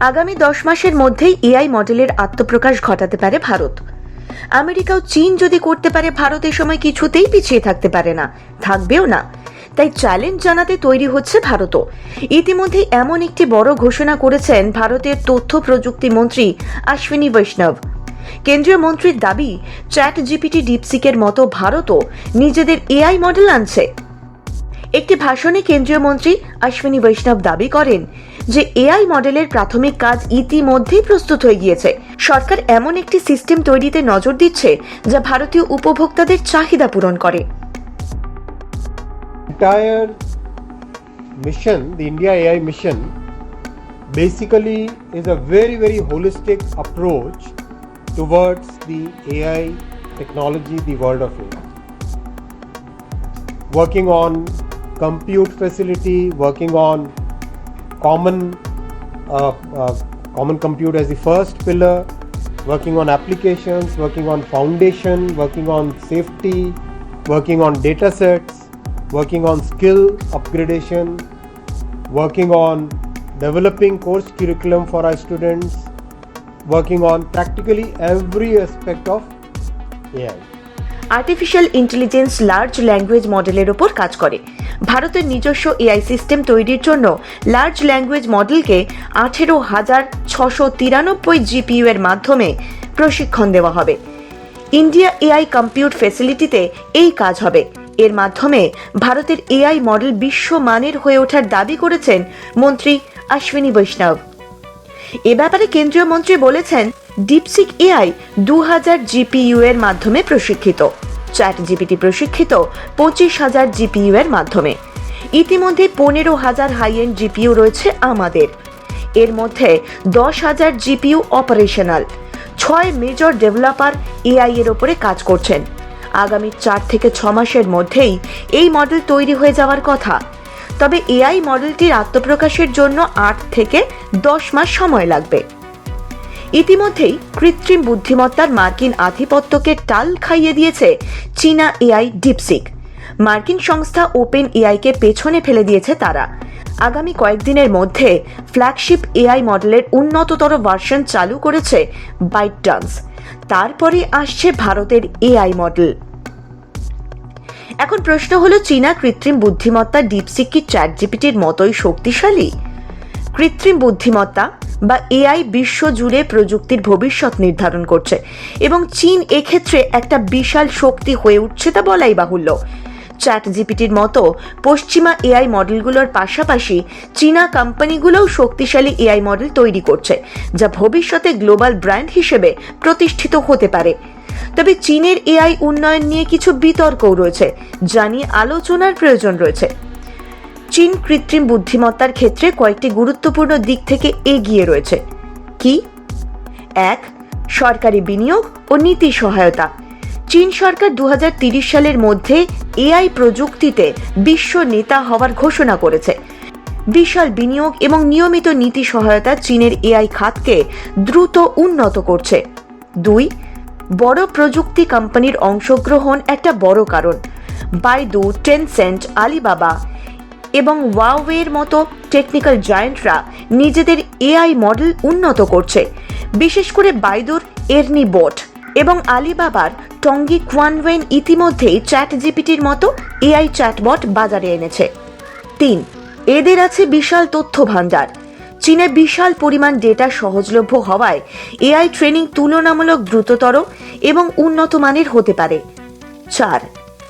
আগামী দশ মাসের মধ্যেই এআই মডেলের আত্মপ্রকাশ ঘটাতে পারে ভারত। আমেরিকা ও চীন যদি করতে পারে, ভারত এ সময় কিছুতেই পিছিয়ে থাকতে পারে না, থাকবেও না। তাই চ্যালেঞ্জ জানাতে তৈরি হচ্ছে ভারতও। ইতিমধ্যে এমন একটি বড় ঘোষণা করেছেন ভারতের তথ্য প্রযুক্তি মন্ত্রী অশ্বিনী বৈষ্ণব। কেন্দ্রীয় মন্ত্রীর দাবি চ্যাট জিপিটি ডিপসিকের মতো ভারতও নিজেদের এআই মডেল আনছে। একটি ভাষণে কেন্দ্রীয় মন্ত্রী অশ্বিনী বৈষ্ণব দাবি করেন যে এআই মডেলের প্রাথমিক কাজ ইতিমধ্যেই প্রস্তুত হয়ে গিয়েছে। সরকার এমন একটি সিস্টেম তৈরিতে নজর দিচ্ছে, যা ভারতীয় উপভোক্তাদের চাহিদা পূরণ করে। Mission the India AI mission basically is a very very holistic approach towards the AI technology the world of AI working on compute facility working on common uh, uh, common compute as the first pillar, working on applications, working on foundation, working on safety, working on data sets, working on skill upgradation, working on developing course curriculum for our students, working on practically every aspect of AI. Artificial intelligence large language মডেলের ওপর কাজ করে ভারতের নিজস্ব AI system তৈরির জন্য large language মডেলকে আঠেরো হাজার ছশো তিরানব্বই জিপিইউ এর মাধ্যমে প্রশিক্ষণ দেওয়া হবে। ইন্ডিয়া এআই কম্পিউট ফেসিলিটিতে এই কাজ হবে। এর মাধ্যমে ভারতের এআই মডেল বিশ্বমানের হয়ে ওঠার দাবি করেছেন মন্ত্রী অশ্বিনী বৈষ্ণব। এ ব্যাপারে কেন্দ্রীয় মন্ত্রী বলেছেন ডিপসিক এআই দু হাজার জিপিইউ এর মাধ্যমে প্রশিক্ষিত। চ্যাট জিপিটি প্রশিক্ষিত পঁচিশ হাজার জিপিইউ এর মাধ্যমে। ইতিমধ্যে পনেরো হাজার হাই এন্ড জিপিইউ রয়েছে আমাদের। এর মধ্যে দশ হাজার জিপিইউ অপারেশনাল, ছয় মেজর ডেভেলপার এআই এর ওপরে কাজ করছেন। আগামী চার থেকে ছ মাসের মধ্যেই এই মডেল তৈরি হয়ে যাওয়ার কথা। তবে এআই মডেলটির আত্মপ্রকাশের জন্য আট থেকে দশ মাস সময় লাগবে। ইতিমধ্যেই কৃত্রিম বুদ্ধিমত্তার মার্কিন আধিপত্যকে টাল খাইয়ে দিয়েছে চীনা এআই ডিপসিক। মার্কিন সংস্থা ওপেন এআইকে পেছনে ফেলে দিয়েছে তারা। আগামী কয়েকদিনের মধ্যে ফ্ল্যাগশিপ এআই মডেলের উন্নততর ভার্সন চালু করেছে বাইট ডান্স তারপরে আসছে ভারতের এআই মডেল। এখন প্রশ্ন হলো, চীনা কৃত্রিম বুদ্ধিমত্তা ডিপসিক কি চ্যাট জিপিটির মতোই শক্তিশালী? কৃত্রিম বুদ্ধিমত্তা বা এআই বিশ্ব জুড়ে প্রযুক্তির ভবিষ্যৎ নির্ধারণ করছে। এবং চীন এক্ষেত্রে একটা বিশাল শক্তি হয়ে উঠছে তা বলাই বাহুল্য। চ্যাট জিপিটির মতো পশ্চিমা এআই মডেলগুলোর পাশাপাশি চীনা কোম্পানিগুলোও শক্তিশালী এআই মডেল তৈরি করছে, যা ভবিষ্যতে গ্লোবাল ব্র্যান্ড হিসেবে প্রতিষ্ঠিত হতে পারে। তবে চীনের এআই উন্নয়ন নিয়ে কিছু বিতর্কও রয়েছে, যা নিয়ে আলোচনার প্রয়োজন রয়েছে। চীন কৃত্রিম বুদ্ধিমত্তার ক্ষেত্রে কয়েকটি গুরুত্বপূর্ণ দিক থেকে এগিয়ে রয়েছে। কি? এক, সরকারি বিনিয়োগ ও নীতি সহায়তা। চীন সরকার দু সালের মধ্যে এআই প্রযুক্তিতে বিশ্ব নেতা হওয়ার ঘোষণা করেছে। বিশাল বিনিয়োগ এবং নিয়মিত নীতি সহায়তা চীনের এআই খাতকে দ্রুত উন্নত করছে। দুই, বড় প্রযুক্তি কোম্পানির অংশগ্রহণ একটা বড় কারণ। বাইদু টেনসেন্ট আলিবাবা এবং ওয়াওয়ের মতো টেকনিক্যাল জায়েন্টরা নিজেদের এআই মডেল উন্নত করছে। বিশেষ করে বাইদুর এরনি বোট এবং আলিবাবার টঙ্গি কোয়ানওয়েন ইতিমধ্যেই চ্যাট জিপিটির মতো এআই চ্যাটবট বাজারে এনেছে। তিন, এদের আছে বিশাল তথ্য ভাণ্ডার চীনে বিশাল পরিমাণ ডেটা সহজলভ্য হওয়ায় এআই ট্রেনিং তুলনামূলক দ্রুততর এবং উন্নত মানের হতে পারে। চার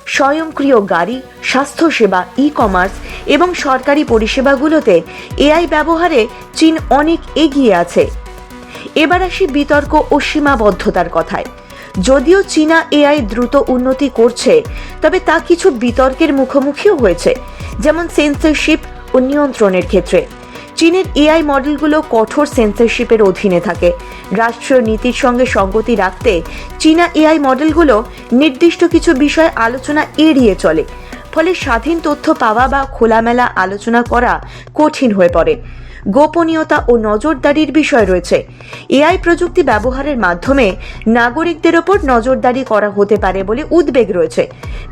স্বয়ংক্রিয় গাড়ি, স্বাস্থ্যসেবা ই কমার্স এবং সরকারি পরিষেবাগুলোতে এআই ব্যবহারে চীন অনেক এগিয়ে আছে। এবার আসি বিতর্ক ও সীমাবদ্ধতার কথায়। যদিও চীনা এআই দ্রুত উন্নতি করছে, তবে তা কিছু বিতর্কের মুখোমুখিও হয়েছে, যেমন সেন্সরশিপ ও নিয়ন্ত্রণের ক্ষেত্রে। চীনের এআই মডেলগুলো কঠোর সেন্সরশিপের অধীনে থাকে। রাষ্ট্রীয় নীতির সঙ্গে সঙ্গতি রাখতে চীনা এআই মডেলগুলো নির্দিষ্ট কিছু বিষয় আলোচনা এড়িয়ে চলে। ফলে স্বাধীন তথ্য পাওয়া বা খোলামেলা আলোচনা করা কঠিন হয়ে পড়ে। গোপনীয়তা ও নজরদারির বিষয় রয়েছে। এআই প্রযুক্তি ব্যবহারের মাধ্যমে নাগরিকদের ওপর নজরদারি করা হতে পারে বলে উদ্বেগ রয়েছে।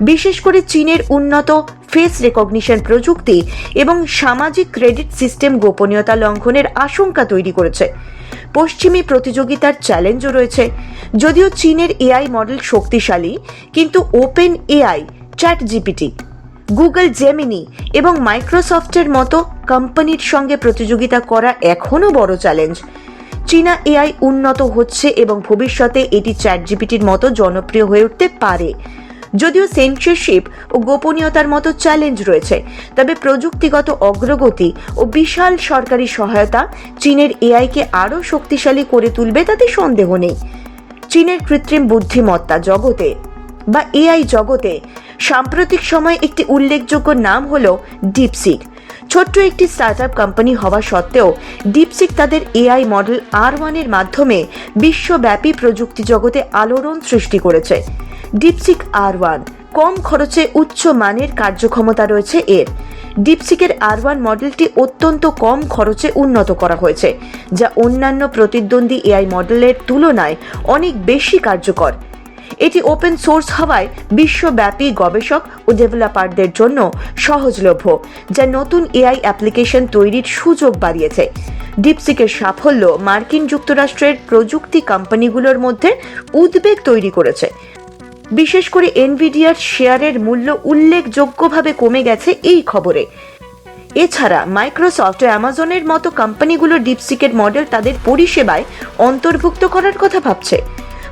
বিশেষ করে চীনের উন্নত ফেস রেকগনিশন প্রযুক্তি এবং সামাজিক ক্রেডিট সিস্টেম গোপনীয়তা লঙ্ঘনের আশঙ্কা তৈরি করেছে। পশ্চিমী প্রতিযোগিতার চ্যালেঞ্জও রয়েছে। যদিও চীনের এআই মডেল শক্তিশালী, কিন্তু open AI chat GPT Google Gemini এবং মাইক্রোসফটের মতো কোম্পানির সঙ্গে প্রতিযোগিতা করা এখনও বড় চ্যালেঞ্জ। চীনা এআই উন্নত হচ্ছে এবং ভবিষ্যতে এটি চ্যাট জিপিটির মতো জনপ্রিয় হয়ে উঠতে পারে। যদিও সেন্সরশিপ ও গোপনীয়তার মতো চ্যালেঞ্জ রয়েছে, তবে প্রযুক্তিগত অগ্রগতি ও বিশাল সরকারি সহায়তা চীনের এআইকে আরও শক্তিশালী করে তুলবে তাতে সন্দেহ নেই। চীনের কৃত্রিম বুদ্ধিমত্তা জগতে বা এআই জগতে সাম্প্রতিক সময়ে একটি উল্লেখযোগ্য নাম হল ডিপসিক ছোট্ট একটি স্টার্টআপ কোম্পানি হওয়া সত্ত্বেও ডিপসিক তাদের এআই মডেল আর ওয়ানের মাধ্যমে বিশ্বব্যাপী প্রযুক্তি জগতে আলোড়ন সৃষ্টি করেছে। ডিপসিক আর ওয়ান। কম খরচে উচ্চ মানের কার্যক্ষমতা রয়েছে এর। ডিপসিকের আর ওয়ান মডেলটি অত্যন্ত কম খরচে উন্নত করা হয়েছে, যা অন্যান্য প্রতিদ্বন্দ্বী এআই মডেলের তুলনায় অনেক বেশি কার্যকর। এটি ওপেন সোর্স হওয়ায় বিশ্বব্যাপী গবেষক ও ডেভেলপারদের জন্য সহজলভ্য, যা নতুন এআই অ্যাপ্লিকেশন তৈরির সুযোগ বাড়িয়েছে। ডিপসিকের সাফল্য মার্কিন যুক্তরাষ্ট্রের প্রযুক্তি কোম্পানিগুলোর মধ্যে উদ্বেগ তৈরি করেছে। বিশেষ করে এনভিডিয়ার শেয়ারের মূল্য উল্লেখযোগ্যভাবে কমে গেছে এই খবরে। এছাড়া মাইক্রোসফট ও অ্যামাজনের মতো কোম্পানিগুলো ডিপসিকের মডেল তাদের পরিষেবায় অন্তর্ভুক্ত করার কথা ভাবছে।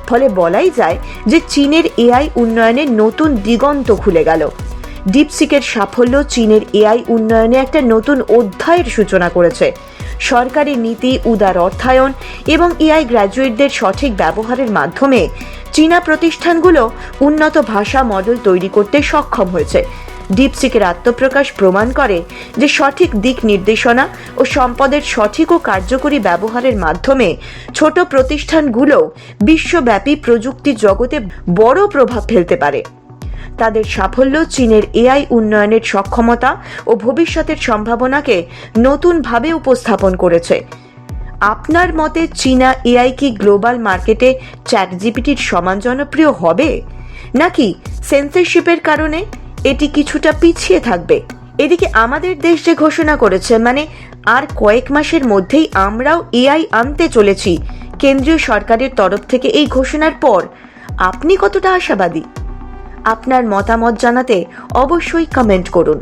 ফলে বলাই যায় যে চীনের এআই উন্নয়নের নতুন দিগন্ত খুলে গেল। ডিপসিকের সাফল্য চীনের এআই উন্নয়নে একটা নতুন অধ্যায়ের সূচনা করেছে। সরকারি নীতি, উদার অর্থায়ন এবং এআই গ্র্যাজুয়েটদের সঠিক ব্যবহারের মাধ্যমে চীনা প্রতিষ্ঠানগুলো উন্নত ভাষা মডেল তৈরি করতে সক্ষম হয়েছে। ডিপসিকের আত্মপ্রকাশ প্রমাণ করে যে সঠিক দিক নির্দেশনা ও সম্পদের সঠিক ও কার্যকরী ব্যবহারের মাধ্যমে ছোট প্রতিষ্ঠানগুলো বিশ্বব্যাপী প্রযুক্তি জগতে বড় প্রভাব ফেলতে পারে। তাদের সাফল্য, চীনের এআই উন্নয়নের সক্ষমতা ও ভবিষ্যতের সম্ভাবনাকে নতুনভাবে উপস্থাপন করেছে। আপনার মতে চীনা এআই কি গ্লোবাল মার্কেটে চ্যাট জিপিটির সমান জনপ্রিয় হবে? নাকি সেন্সরশিপের কারণে এটি কিছুটা পিছিয়ে থাকবে? এদিকে আমাদের দেশ যে ঘোষণা করেছে মানে আর কয়েক মাসের মধ্যেই আমরাও এআই আনতে চলেছি, কেন্দ্রীয় সরকারের তরফ থেকে এই ঘোষণার পর। আপনি কতটা আশাবাদী? আপনার মতামত জানাতে অবশ্যই কমেন্ট করুন।